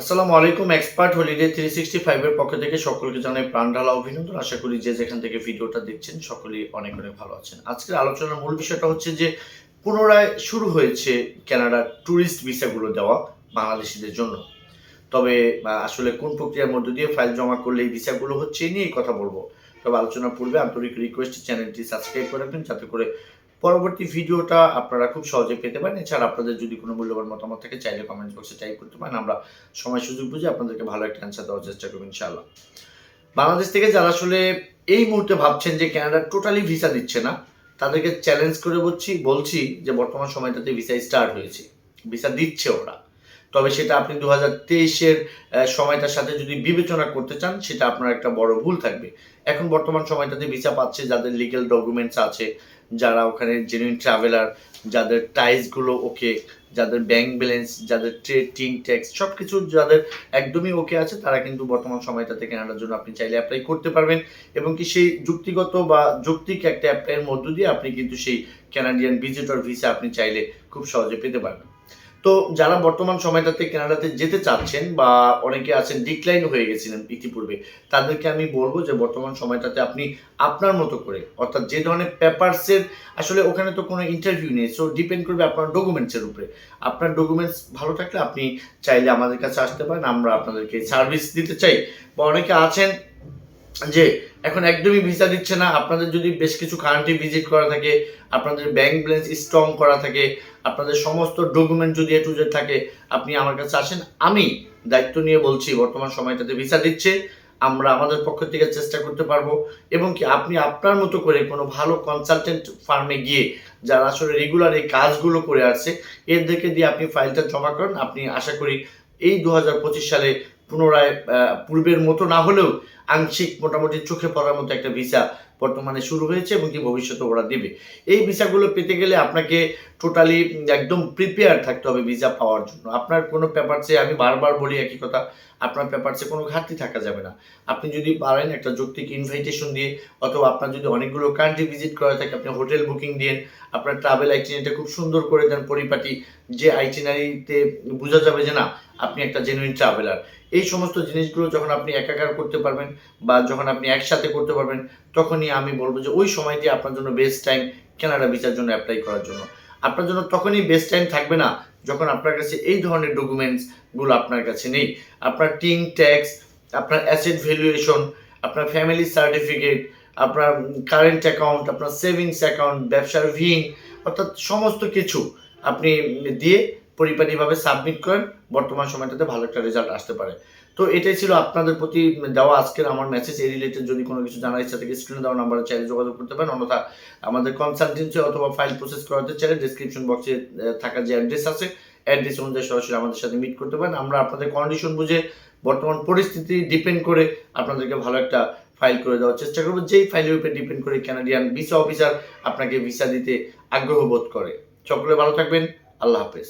আসসালামু আলাইকুম, expert holiday three sixty ফাইভের পক্ষ থেকে সকলকে জানাই প্রাণ ঢালা অভিনন্দন। আশা করি যে যেখান থেকে ভিডিওটা দেখছেন, সকলেই অনেক অনেক ভালো আছেন। আজকের আলোচনার মূল বিষয়টা হচ্ছে যে, পুনরায় শুরু হয়েছে কানাডার ট্যুরিস্ট ভিসাগুলো দেওয়া বাংলাদেশিদের জন্য। তবে আসলে কোন প্রক্রিয়ার মধ্য দিয়ে ফাইল জমা করলে এই ভিসাগুলো হচ্ছে, এই নিয়েই কথা বলব। তবে আলোচনার পূর্বে আন্তরিক রিকোয়েস্ট চ্যানেলটি সাবস্ক্রাইব করে রাখবেন, যাতে করে পরবর্তী ভিডিওটা আপনারা খুব সহজে পেতে পারেন। এছাড়া আপনাদের যদি কোনো মূল্যবান মতামত থাকে, চাইলে কমেন্ট বক্সে টাইপ করতে পারেন। আমরা সময় সুযোগ বুঝে আপনাদেরকে ভালো একটা অ্যান্সার দেওয়ার চেষ্টা করব ইনশাআল্লাহ। বাংলাদেশ থেকে যারা আসলে এই মুহূর্তে ভাবছেন যে ক্যানাডা টোটালি ভিসা দিচ্ছে না, তাদেরকে চ্যালেঞ্জ করে বলছি বলছি যে বর্তমান সময়টাতে ভিসা স্টার্ট হয়েছে। ভিসা দিচ্ছে ওরা। তবে সেটা আপনি দু হাজার তেইশের সময়টার সাথে যদি বিবেচনা করতে চান, সেটা আপনার একটা বড় ভুল থাকবে। এখন বর্তমান সময়টাতে ভিসা পাচ্ছে যাদের লিগেল ডকুমেন্টস আছে, যারা ওখানে জেনুইন ট্রাভেলার যাদের টাইসগুলো ওকে যাদের ব্যাংক ব্যালেন্স যাদের ট্রেডিং ট্যাক্স সব কিছু যাদের একদমই ওকে আছে, তারা কিন্তু বর্তমান সময়টাতে কেনার জন্য আপনি চাইলে অ্যাপ্লাই করতে পারবেন। এবং কি সেই যুক্তিগত বা যৌক্তিক একটা অ্যাপ্লাইয়ের মধ্য দিয়ে আপনি কিন্তু সেই ক্যানাডিয়ান ভিজিটর ভিসা আপনি চাইলে খুব সহজে পেতে পারবেন। তো যারা বর্তমান সময়টাতে কানাডাতে যেতে চাচ্ছেন বা অনেকে আছেন ডিক্লাইন হয়ে গেছিলেন ইতিপূর্বে, তাদেরকে আমি বলব যে বর্তমান সময়টাতে আপনি আপনার মতো করে, অর্থাৎ যে ধরনের পেপারসের আসলে ওখানে তো কোনো ইন্টারভিউ নেই সো ডিপেন্ড করবে আপনার ডকুমেন্টসের উপরে। আপনার ডকুমেন্টস ভালো থাকলে আপনি চাইলে আমাদের কাছে আসতে পারেন, আমরা আপনাদেরকে সার্ভিস দিতে চাই। বা অনেকে আছেন যে এখন একদমই ভিসা দিচ্ছে না, আপনাদের যদি বেশ কিছু কান্ট্রি ভিজিট করা থাকে, আপনাদের ব্যাংক ব্যালেন্স স্ট্রং করা থাকে, আপনাদের সমস্ত ডকুমেন্ট যদি এ টু জেড থাকে, আপনি আমার কাছে আসেন, আমি দায়িত্ব নিয়ে বলছি, বর্তমান সময়টাতে ভিসা দিচ্ছে, আমরা আমাদের পক্ষ থেকে চেষ্টা করতে পারব, এবং কি আপনি আপনার মতো করে কোনো ভালো কনসালটেন্ট ফার্মে গিয়ে, যারা আসলে রেগুলার এই কাজগুলো করে আসছে, এদেরকে দিয়ে আপনি ফাইলটা জমা করেন, আপনি আশা করি এই দু হাজার পঁচিশ সালে পুনরায় পূর্বের মতো না হলেও আংশিক মোটামুটি চোখে পড়ার মতো একটা ভিসা বর্তমানে শুরু হয়েছে এবং কি ভবিষ্যতে ওরা দেবে। এই ভিসাগুলো পেতে গেলে আপনাকে টোটালি একদম প্রিপেয়ার থাকতে হবে ভিসা পাওয়ার জন্য। আপনার কোনো পেপারসে আমি বারবার বলি একই কথা, আপনার পেপারসে কোনো ঘাটতি থাকা যাবে না। আপনি যদি পারেন একটা যৌক্তিক ইনভাইটেশন দিয়ে, অথবা আপনার যদি অনেকগুলো কান্ট্রি ভিজিট করা থাকে, আপনি হোটেল বুকিং দিয়ে আপনার ট্রাভেল আইটিনারিটা খুব সুন্দর করে দেন পরিপাটি, যে আইটিনারিতে বোঝা যাবে যে না, আপনি একটা জেনুইন ট্রাভেলার এই সমস্ত জিনিসগুলো যখন আপনি একাকার করতে পারবেন বা যখন আপনি একসাথে করতে পারবেন, তখনই আমি বলব যে ওই সময়টি আপনার জন্য বেস্ট টাইম কানাডা ভিসার জন্য অ্যাপ্লাই করার জন্য। আপনার জন্য তখনই বেস্ট টাইম থাকবে না যখন আপনার কাছে এই ধরনের ডকুমেন্টসগুলো আপনার কাছে নেই। আপনার টিং ট্যাক্স আপনার অ্যাসেট ভ্যালুয়েশন আপনার ফ্যামিলি সার্টিফিকেট আপনার কারেন্ট অ্যাকাউন্ট আপনার সেভিংস অ্যাকাউন্ট ব্যবসার ভিন অর্থাৎ সমস্ত কিছু আপনি দিয়ে পরিপাটিভাবে সাবমিট করেন, বর্তমান সময়টাতে ভালো একটা রেজাল্ট আসতে পারে। তো এটাই ছিল আপনাদের প্রতি দেওয়া আজকের আমার মেসেজ এই রিলেটেড যদি কোনো কিছু জানার ইচ্ছা থাকে স্ক্রিনে দেওয়া নাম্বারে চাইলে যোগাযোগ করতে পারেন। অন্যথা আমাদের কনসালটেন্সি অথবা ফাইল প্রসেস করাতে চাইলে ডিসক্রিপশন বক্সে থাকা যে অ্যাড্রেস আছে অ্যাড্রেস অনুযায়ী সরাসরি আমাদের সাথে মিট করতে পারেন। আমরা আপনাদের কন্ডিশন বুঝে বর্তমান পরিস্থিতি ডিপেন্ড করে আপনাদেরকে ভালো একটা ফাইল করে দেওয়ার চেষ্টা করব। যেই ফাইলের উপরে ডিপেন্ড করে ক্যানাডিয়ান ভিসা অফিসার আপনাকে ভিসা দিতে আগ্রহ বোধ করে। সকলে ভালো থাকবেন। আল্লাহ হাফেজ।